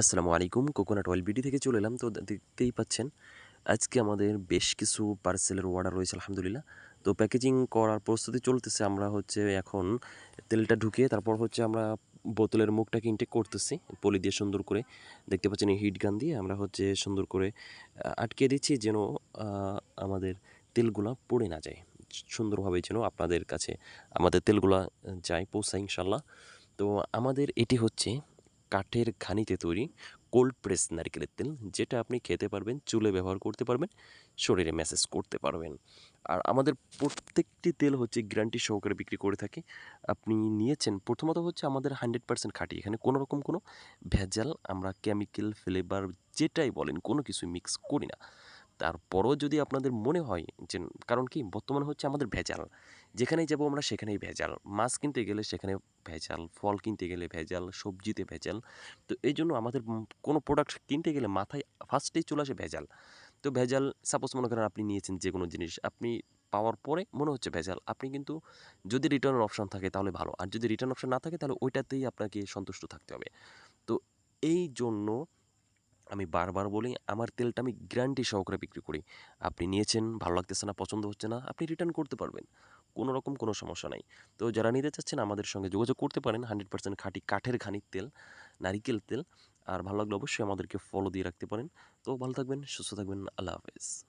আসসালামু আলাইকুম। Coconut oil BD থেকে চলে এলাম। তো দেখতেই পাচ্ছেন, আজকে আমাদের বেশ কিছু পার্সেলের অর্ডার রয়েছে, আলহামদুলিল্লাহ। তো প্যাকেজিং করার প্রস্তুতি চলতেছে। আমরা হচ্ছে এখন তেলটা ঢুকিয়ে তারপর হচ্ছে আমরা বোতলের মুখটাকে ইনটেক করতেছি, পলি দিয়ে সুন্দর করে। দেখতে পাচ্ছেন এই হিট গান দিয়ে আমরা হচ্ছে সুন্দর করে আটকে দিচ্ছি যেন আমাদের তেলগুলা পড়ে না যায়। সুন্দরভাবে যেন আপনাদের কাছে আমাদের তেলগুলা যায়, পৌঁছায় ইনশাল্লাহ তো আমাদের এটি হচ্ছে কাঠের ঘানিতে তৈরি কোল্ড প্রেস নারকেলের তেল, যেটা আপনি খেতে পারবেন, চুলে ব্যবহার করতে পারবেন, শরীরে ম্যাসেজ করতে পারবেন। আর আমাদের প্রত্যেকটি তেল হচ্ছে গ্যারান্টি সহকারে বিক্রি করে থাকে। আপনি নিয়েছেন, প্রথমত হচ্ছে আমাদের হান্ড্রেড পারসেন্ট খাঁটি। এখানে কোনো রকম কোনো ভেজাল আমরা কেমিক্যাল ফ্লেভার যেটাই বলেন, কোনো কিছু মিক্স করি না। তারপরও যদি আপনাদের মনে হয় যে, কারণ কি বর্তমানে হচ্ছে আমাদের ভেজাল। যেখানেই যাব আমরা সেখানেই ভেজাল। মাছ কিনতে গেলে সেখানে ভেজাল, ফল কিনতে গেলে ভেজাল, সবজিতে ভেজাল। তো এই জন্য আমাদের কোনো প্রোডাক্ট কিনতে গেলে মাথায় ফার্স্টেই চলে আসে ভেজাল। তো ভেজাল সাপোজ মনে করেন আপনি নিয়েছেন যে কোনো জিনিস, আপনি পাওয়ার পরে মনে হচ্ছে ভেজাল। আপনি কিন্তু যদি রিটার্নের অপশন থাকে তাহলে ভালো। আর যদি রিটার্ন অপশন না থাকে তাহলে ওইটাতেই আপনাকে সন্তুষ্ট থাকতে হবে। তো এই জন্য আমি বারবার বলি, আমার তেলটা আমি গ্যারান্টি সহকারে বিক্রি করি। আপনি নিয়েছেন, ভালো লাগতেছে না, পছন্দ হচ্ছে না, আপনি রিটার্ন করতে পারবেন। কোনো রকম কোনো সমস্যা নাই। তো যারা নিতে চাচ্ছেন, আমাদের সঙ্গে যোগাযোগ করতে পারেন হান্ড্রেড পার্সেন্ট খাঁটি কাঠের ঘানির তেল, নারিকেল তেল। আর ভালো লাগলে অবশ্যই আমাদেরকে ফলো দিয়ে রাখতে পারেন। তো ভালো থাকবেন, সুস্থ থাকবেন, আল্লাহ হাফেজ।